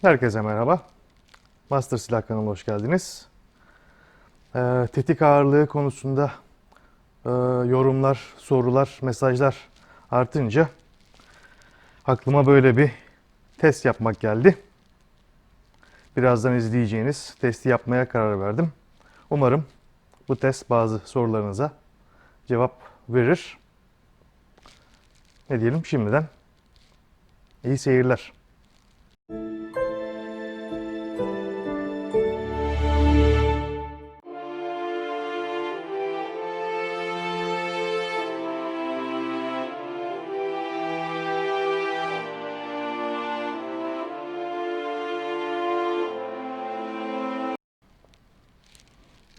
Herkese merhaba. Master Silah kanalına hoş geldiniz. Ee, tetik ağırlığı konusunda e, yorumlar, sorular, mesajlar artınca aklıma böyle bir test yapmak geldi. Birazdan izleyeceğiniz testi yapmaya karar verdim. Umarım bu test bazı sorularınıza cevap verir. Ne diyelim şimdiden iyi seyirler.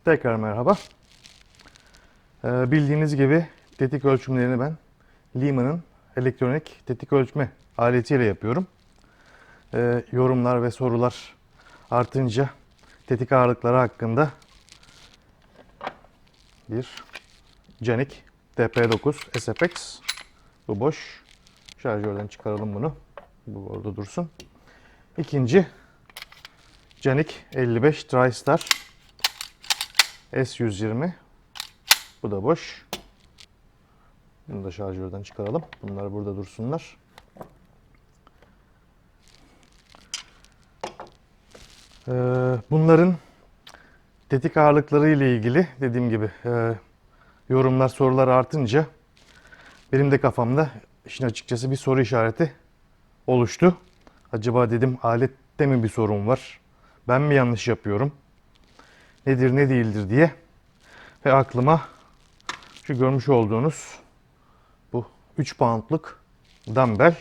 Tekrar merhaba. Ee, bildiğiniz gibi tetik ölçümlerini ben Lima'nın elektronik tetik ölçme aletiyle yapıyorum. Ee, yorumlar ve sorular artınca tetik ağırlıkları hakkında bir Canik TP9 SFX bu boş. Şarjörden çıkaralım bunu. Bu orada dursun. İkinci Canik 55 TriStar S120. Bu da boş. Bunu da şarjörden çıkaralım. Bunlar burada dursunlar. Bunların tetik ağırlıkları ile ilgili dediğim gibi e, yorumlar, sorular artınca benim de kafamda işin açıkçası bir soru işareti oluştu. Acaba dedim alette mi bir sorun var? Ben mi yanlış yapıyorum? nedir ne değildir diye ve aklıma şu görmüş olduğunuz bu 3 poundlık dumbbell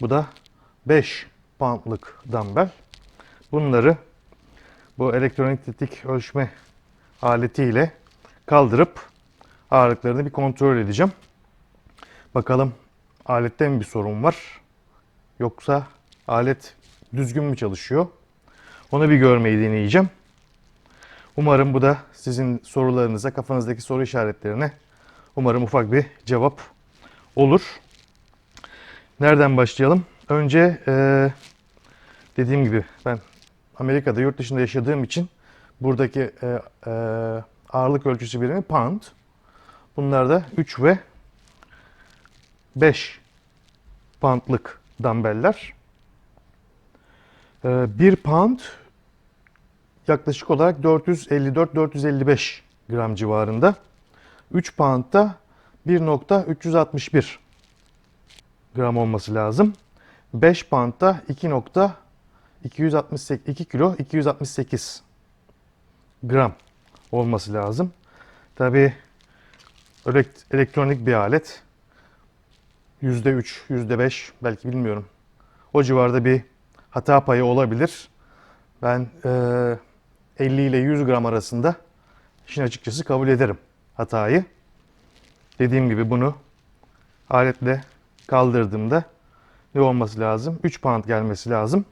bu da 5 poundlık dumbbell bunları bu elektronik tetik ölçme aletiyle kaldırıp ağırlıklarını bir kontrol edeceğim. Bakalım alette mi bir sorun var yoksa alet düzgün mü çalışıyor? Onu bir görmeyi deneyeceğim. Umarım bu da sizin sorularınıza, kafanızdaki soru işaretlerine umarım ufak bir cevap olur. Nereden başlayalım? Önce e, dediğim gibi ben Amerika'da yurt dışında yaşadığım için buradaki e, e, ağırlık ölçüsü birimi pound. Bunlar da 3 ve 5 poundlık dumbbell'ler. E, 1 pound yaklaşık olarak 454-455 gram civarında. 3 pound'da 1.361 gram olması lazım. 5 pound'da 2.268 2 kilo 268 gram olması lazım. Tabi elektronik bir alet. %3, %5 belki bilmiyorum. O civarda bir hata payı olabilir. Ben e, 50 ile 100 gram arasında işin açıkçası kabul ederim hatayı. Dediğim gibi bunu aletle kaldırdığımda ne olması lazım? 3 pound gelmesi lazım.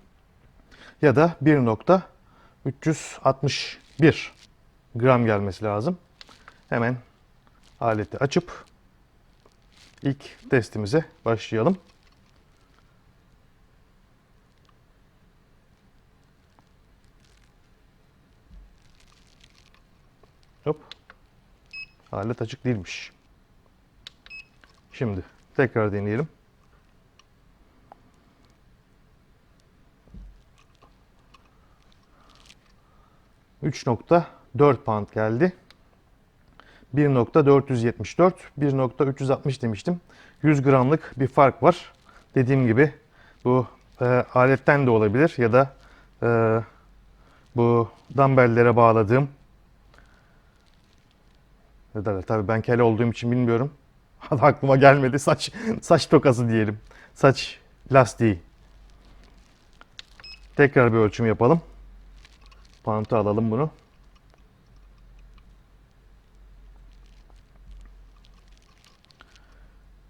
Ya da 1.361 gram gelmesi lazım. Hemen aleti açıp ilk testimize başlayalım. Hop. Alet açık değilmiş. Şimdi tekrar deneyelim. ...3.4 pound geldi. 1.474, 1.360 demiştim. 100 gramlık bir fark var. Dediğim gibi bu e, aletten de olabilir ya da e, bu dumbbellere bağladığım ne derler? Tabii ben kele olduğum için bilmiyorum. Aklıma gelmedi. Saç saç tokası diyelim. Saç lastiği. Tekrar bir ölçüm yapalım. Pantı alalım bunu.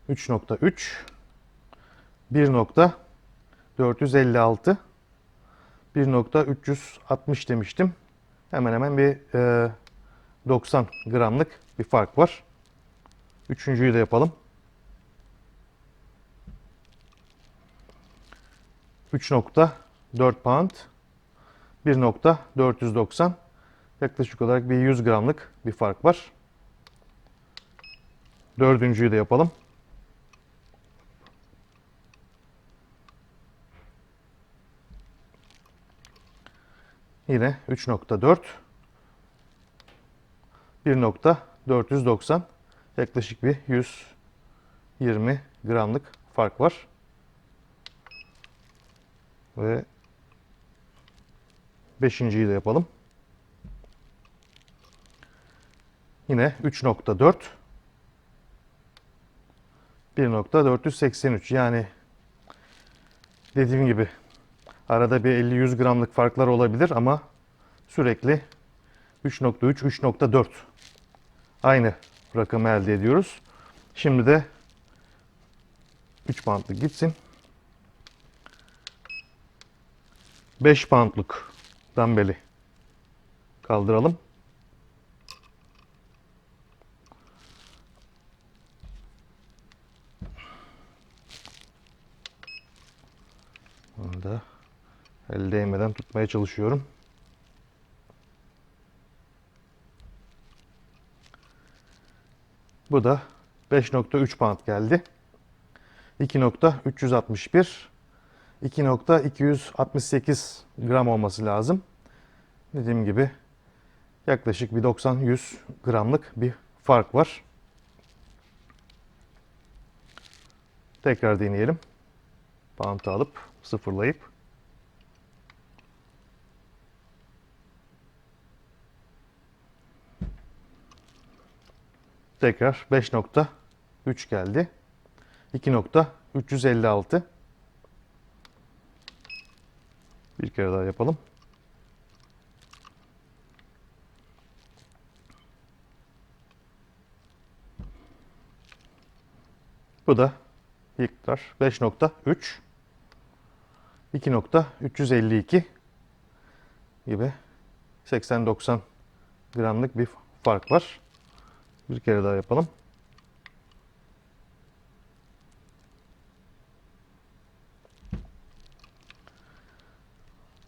Üç nokta üç. Bir nokta 456 1.360 demiştim. Hemen hemen bir e, 90 gramlık bir fark var. Üçüncüyü de yapalım. 3.4 4 pound 1.490 yaklaşık olarak bir 100 gramlık bir fark var. Dördüncüyü de yapalım. Yine 3.4 1.490 yaklaşık bir 120 gramlık fark var. Ve beşinciyi de yapalım. Yine 3.4 1.483 yani dediğim gibi arada bir 50-100 gramlık farklar olabilir ama sürekli 3.3 3.4 aynı rakamı elde ediyoruz. Şimdi de 3 bantlık gitsin. 5 poundluk dambeli kaldıralım. Onu da el değmeden tutmaya çalışıyorum. Bu da 5.3 pound geldi. 2.361 2.268 gram olması lazım. Dediğim gibi yaklaşık bir 90-100 gramlık bir fark var. Tekrar deneyelim. Bantı alıp sıfırlayıp tekrar 5.3 geldi. 2.356 Bir kere daha yapalım. Bu da ilkler 5.3 2.352 gibi 80-90 gramlık bir fark var. Bir kere daha yapalım.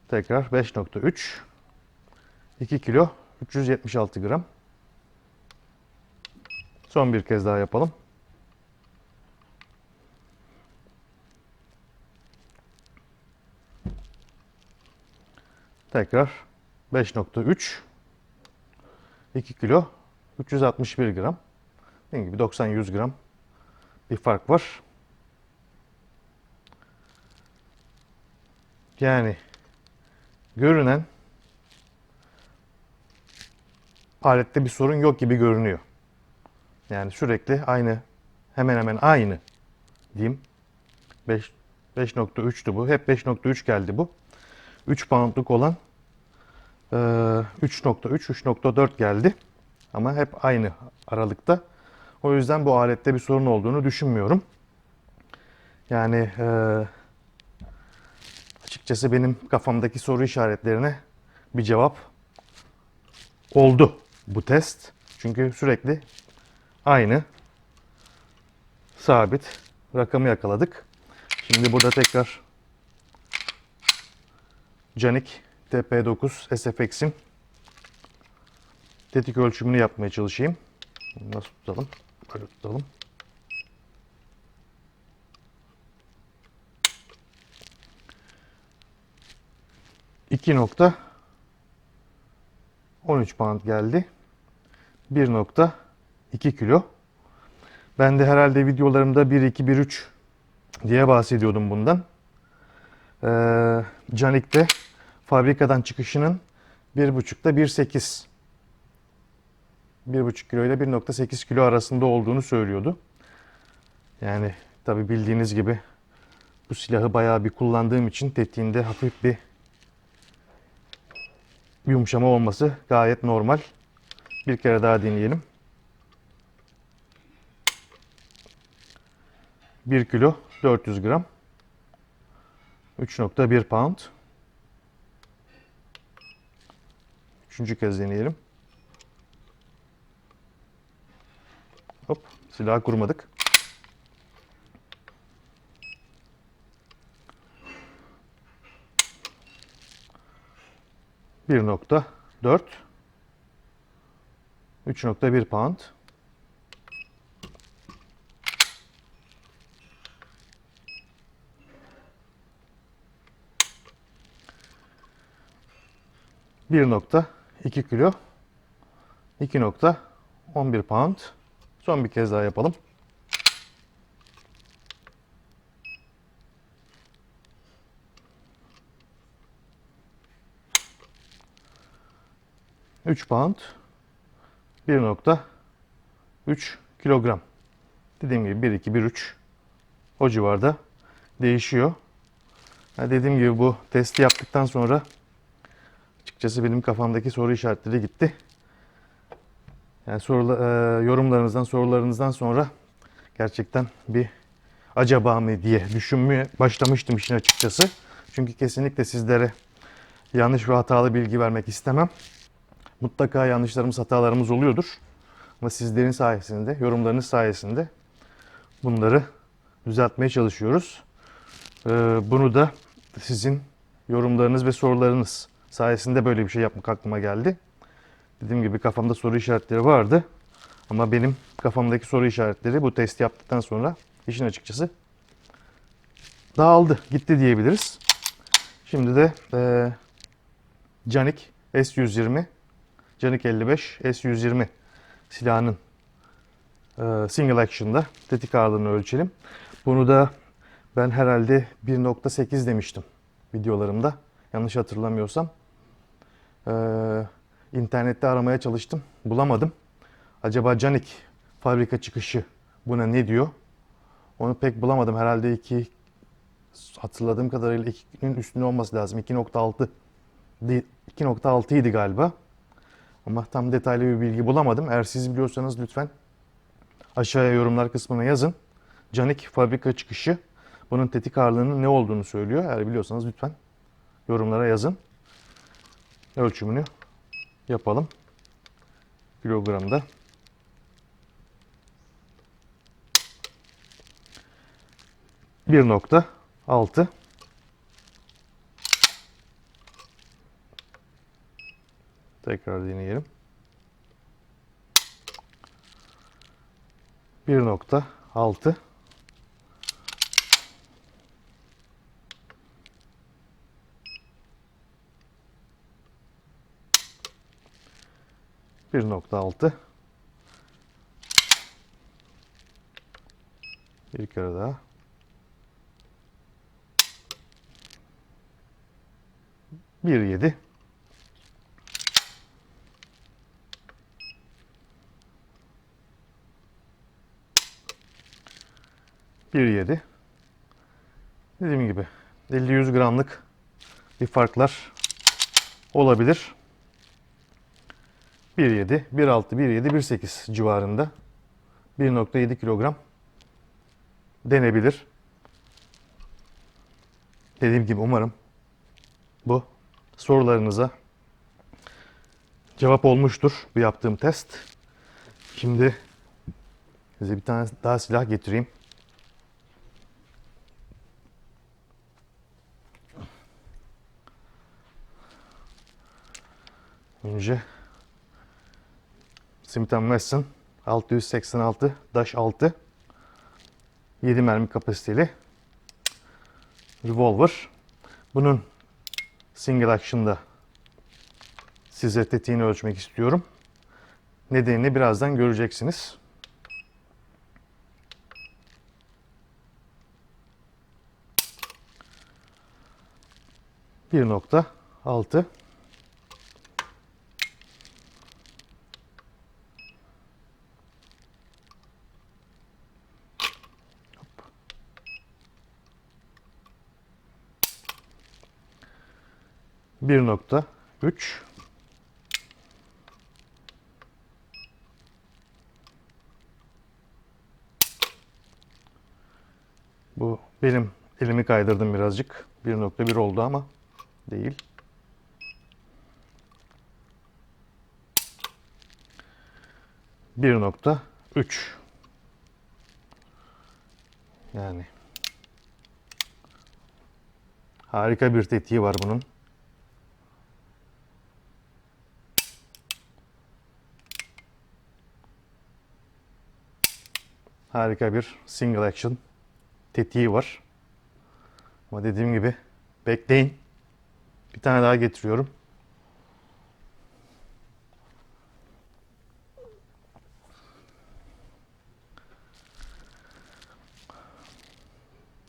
Tekrar 5.3 2 kilo 376 gram. Son bir kez daha yapalım. Tekrar 5.3 2 kilo 361 gram. Dediğim gibi 90-100 gram bir fark var. Yani görünen alette bir sorun yok gibi görünüyor. Yani sürekli aynı hemen hemen aynı diyeyim. 5 5.3'tü bu. Hep 5.3 geldi bu. 3 poundluk olan e, 3.3 3.4 geldi. Ama hep aynı aralıkta. O yüzden bu alette bir sorun olduğunu düşünmüyorum. Yani e, açıkçası benim kafamdaki soru işaretlerine bir cevap oldu bu test. Çünkü sürekli aynı sabit rakamı yakaladık. Şimdi burada tekrar Canik TP9 SFX'in tetik ölçümünü yapmaya çalışayım. Nasıl tutalım? Böyle tutalım. İki nokta 13 pound geldi. 1.2 kilo. Ben de herhalde videolarımda 1-2-1-3 diye bahsediyordum bundan. Ee, Canik'te fabrikadan çıkışının 1.5'da 1.8 1.5 kilo ile 1.8 kilo arasında olduğunu söylüyordu. Yani tabi bildiğiniz gibi bu silahı bayağı bir kullandığım için tetiğinde hafif bir yumuşama olması gayet normal. Bir kere daha deneyelim. 1 kilo 400 gram. 3.1 pound. Üçüncü kez deneyelim. Hop silahı kurmadık. 1.4 3.1 pound. Bir nokta iki kilo. 2.11 pound. Son bir kez daha yapalım. Üç pound. 1.3 kilogram. Dediğim gibi 1 2 1 3 o civarda değişiyor. Ha, dediğim gibi bu testi yaptıktan sonra açıkçası benim kafamdaki soru işaretleri gitti. Yani sorula, e, yorumlarınızdan, sorularınızdan sonra gerçekten bir acaba mı diye düşünmeye başlamıştım işin açıkçası. Çünkü kesinlikle sizlere yanlış ve hatalı bilgi vermek istemem. Mutlaka yanlışlarımız, hatalarımız oluyordur. Ama sizlerin sayesinde, yorumlarınız sayesinde bunları düzeltmeye çalışıyoruz. Ee, bunu da sizin yorumlarınız ve sorularınız sayesinde böyle bir şey yapmak aklıma geldi. Dediğim gibi kafamda soru işaretleri vardı. Ama benim kafamdaki soru işaretleri bu testi yaptıktan sonra işin açıkçası dağıldı, gitti diyebiliriz. Şimdi de e, Canik S120 Canik 55 S120 silahının e, single action'da tetik ağırlığını ölçelim. Bunu da ben herhalde 1.8 demiştim videolarımda. Yanlış hatırlamıyorsam. E, internette aramaya çalıştım. Bulamadım. Acaba Canik fabrika çıkışı buna ne diyor? Onu pek bulamadım. Herhalde 2 hatırladığım kadarıyla 2'nin üstünde olması lazım. 2.6 değil, 2.6 idi galiba. Ama tam detaylı bir bilgi bulamadım. Eğer siz biliyorsanız lütfen aşağıya yorumlar kısmına yazın. Canik fabrika çıkışı bunun tetik ağırlığının ne olduğunu söylüyor. Eğer biliyorsanız lütfen yorumlara yazın. Ölçümünü yapalım. Kilogramda. Bir nokta altı. Tekrar deneyelim. 1.6 1.6 Bir kere daha. Bir yedi. Bir yedi. Dediğim gibi 50-100 gramlık bir farklar olabilir. 1.7, 1.6, 1.7, 1.8 civarında 1.7 kilogram denebilir. Dediğim gibi umarım bu sorularınıza cevap olmuştur bu yaptığım test. Şimdi size bir tane daha silah getireyim. Önce Smith Wesson 686-6 7 mermi kapasiteli revolver. Bunun single action'da size tetiğini ölçmek istiyorum. Nedenini birazdan göreceksiniz. Bir nokta altı. Bir nokta üç. Bu benim elimi kaydırdım birazcık. 1.1 oldu ama değil. Bir nokta üç. Yani harika bir tetiği var bunun. Harika bir single action tetiği var. Ama dediğim gibi bekleyin. Bir tane daha getiriyorum.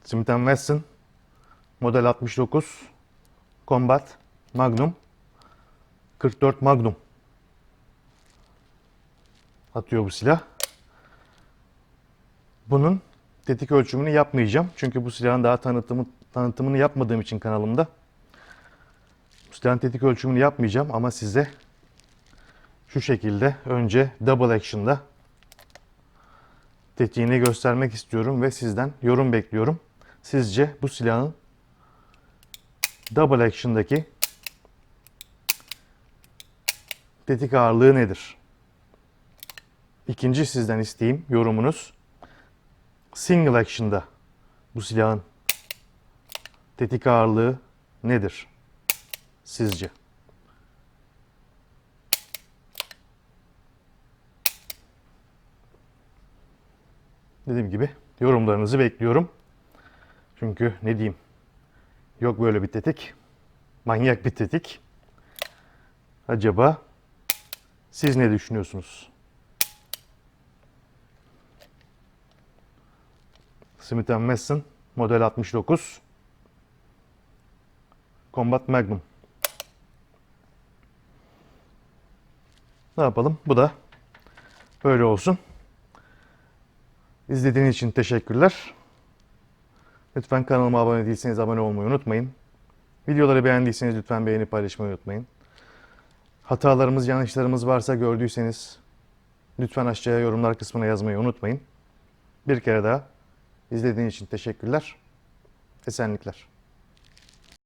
Smith Wesson model 69 Combat Magnum 44 Magnum atıyor bu silah. Bunun tetik ölçümünü yapmayacağım. Çünkü bu silahın daha tanıtımı, tanıtımını yapmadığım için kanalımda. Bu silahın tetik ölçümünü yapmayacağım ama size şu şekilde önce double action'da tetiğini göstermek istiyorum ve sizden yorum bekliyorum. Sizce bu silahın double action'daki tetik ağırlığı nedir? İkinci sizden isteğim yorumunuz. Single action'da bu silahın tetik ağırlığı nedir? Sizce? Dediğim gibi yorumlarınızı bekliyorum. Çünkü ne diyeyim? Yok böyle bir tetik. Manyak bir tetik. Acaba siz ne düşünüyorsunuz? Smith Wesson model 69 Combat Magnum. Ne yapalım? Bu da böyle olsun. İzlediğiniz için teşekkürler. Lütfen kanalıma abone değilseniz abone olmayı unutmayın. Videoları beğendiyseniz lütfen beğenip paylaşmayı unutmayın. Hatalarımız, yanlışlarımız varsa gördüyseniz lütfen aşağıya yorumlar kısmına yazmayı unutmayın. Bir kere daha izlediğiniz için teşekkürler. Esenlikler.